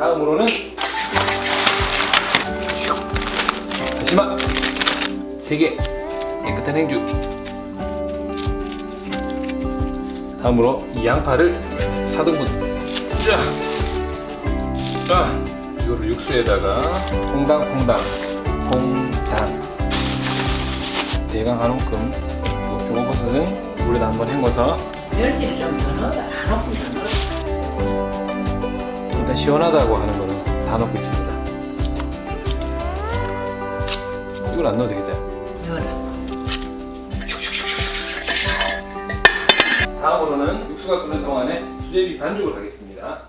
다음으로는 다시마 세 개 깨끗한 행주 다음으로 이 양파를 4등분 자, 자 이거를 육수에다가 퐁당퐁당 퐁당 대강 한 움큼 또 표고버섯은 물에다 한번 헹궈서 멸치를 좀더 넣어라. 안 넣어. 일단 시원하다고 하는 거는 다 넣고 있습니다 이걸 안 넣어도? 넣어라. 다음으로는 육수가 끓는 동안에 수제비 반죽을 하겠습니다.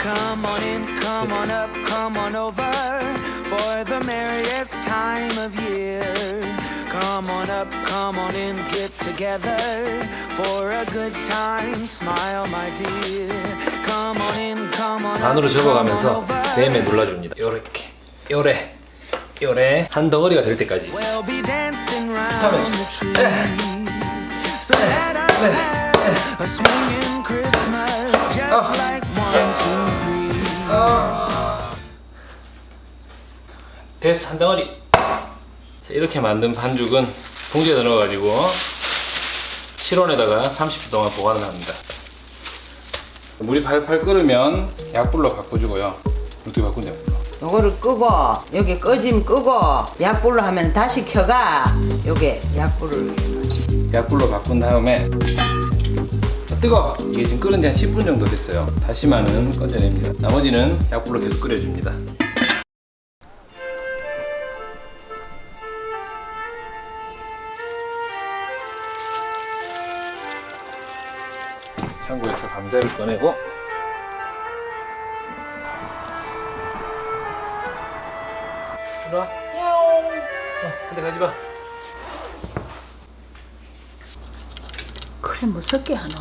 Come on in, come on up, come on over for the merriest time of year. Come on up, come on in, get together for a good time. Smile, my dear. Come on in, come on on 접어가면서. 뱀에 눌러줍니다. 요렇게, 요래, 요래 한 덩어리가 될 때까지. We'll be dancing round the tree. So let us have a swinging Christmas just 어. like one, two, three. 됐어 한 덩어리. 자, 이렇게 만든 반죽은 봉지에 넣어가지고 실온에다가 30분 동안 보관을 합니다. 물이 팔팔 끓으면 약불로 바꿔주고요. 어떻게 바꾼대요? 요거를 끄고 여기 꺼짐 끄고 약불로 하면 다시 켜가 요게 약불을 약불로 바꾼 다음에 아, 뜨거! 이게 지금 끓은 지 한 10분 정도 됐어요 다시마는 꺼내냅니다 나머지는 약불로 계속 끓여줍니다 감자를 꺼내고 일로와 어, 한대 가지마 그래 뭐 섞게 하노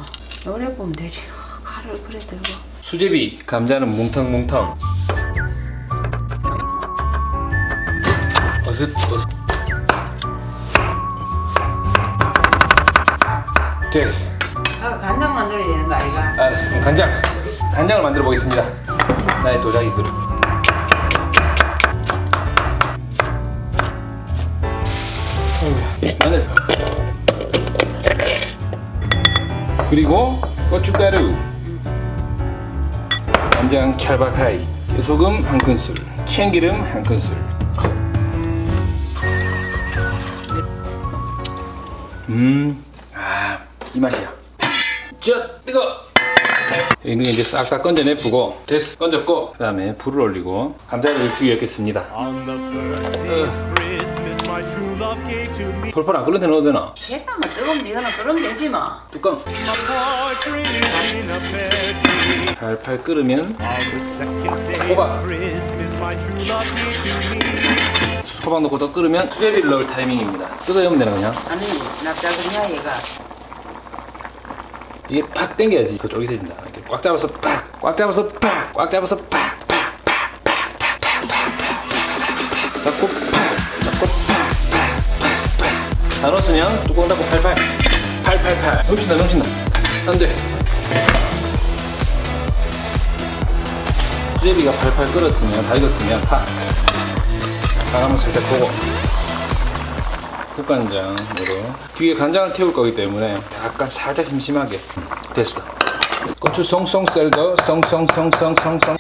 요래 보면 되지 어, 칼을 그래 들고 수제비, 감자는 뭉텅뭉텅. 어슷 어슷. 됐어. 아 간장 만들어야 되는 거 아이가. 그럼 간장. 간장을 만들어 보겠습니다. 나의 도자기 그릇. 어휴, 마늘. 그리고 고춧가루. 간장 찰박하이. 소금 한 큰술. 참기름 한 큰술. 음, 아, 이 맛이야. 저 뜨거. 있는 게 이제 싹다 건져내쁘고 됐어 건졌고 그 다음에 불을 올리고 감자를 to me 펄펄 안 끓는 데 넣어도 되나? 됐다면 뜨거우면 이거는 끓으면 되지 뭐 뚜껑. 팔팔 끓으면 호박. 소박 넣고 더 끓으면 수제비를 넣을 타이밍입니다 뜯어내면 되나 그냥? 아니 납작은 야 얘가 이게 팍 당겨야지 더 쫄깃해진다 이렇게 꽉 잡아서 팍 꽉 잡아서 팍 꽉 잡아서 팍 팍 팍 팍 팍 팍 팍 팍 잡고 팍 잡고 팍 팍 팍팍 다 넣었으면 뚜껑 닫고 팔팔 팔팔팔 넘친다 넘친다 안돼 수제비가 팔팔 끓었으면 다 익었으면 파 가감을 살짝 보고 국간장으로. 뒤에 간장을 태울 거기 때문에 약간 살짝 심심하게 됐어. 고추 송송 썰고 송송송송송송.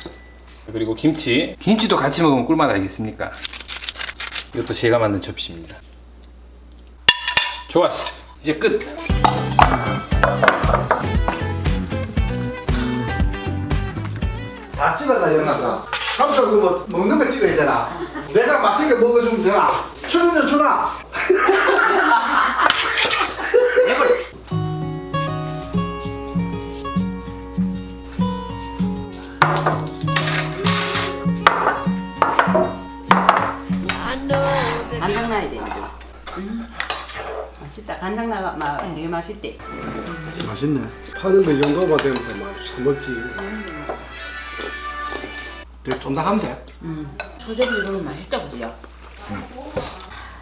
그리고 김치. 김치도 같이 먹으면 꿀맛 아니겠습니까? 이것도 제가 만든 접시입니다. 좋았어. 이제 끝. 다 찍었다 일어나서 삼촌 그뭐 먹는 거 찍어야 되나? 내가 맛있게 먹어주면 되나? 술좀 주나 간장 나야 돼 음. 맛있다 간장 나가 마 되게 맛있대 맛있네 파는 거이 정도만 되면 맛있어 먹지 되게 쫀득한데 음. 수제비 이거 맛있다 그죠?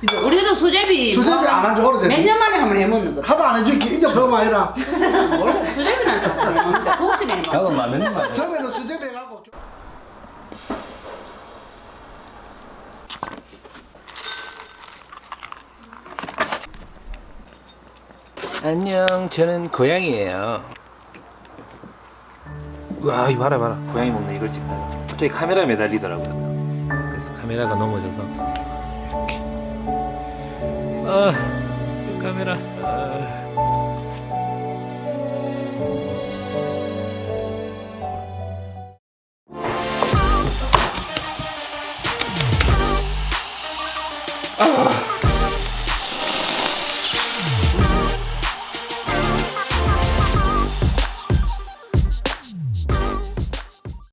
이제 우리도 수제비 수제비 뭐 안한지 오래됐네. 몇년 만에 한번 해먹는 거 하도 안 해줄게 이제 그러면 아니라 원래 수제비는 자꾸 해먹는데 국수는 해먹지 맞는 말. 전에는 수제비 해갖고 좀- 안녕, 저는 고양이에요. 와, 이거 봐라, 봐라. 고양이 먹는 이걸 찍다가 갑자기 카메라 에 매달리더라고요. 그래서 카메라가 넘어져서. 어, 어. 아, 카메라. 아. 아.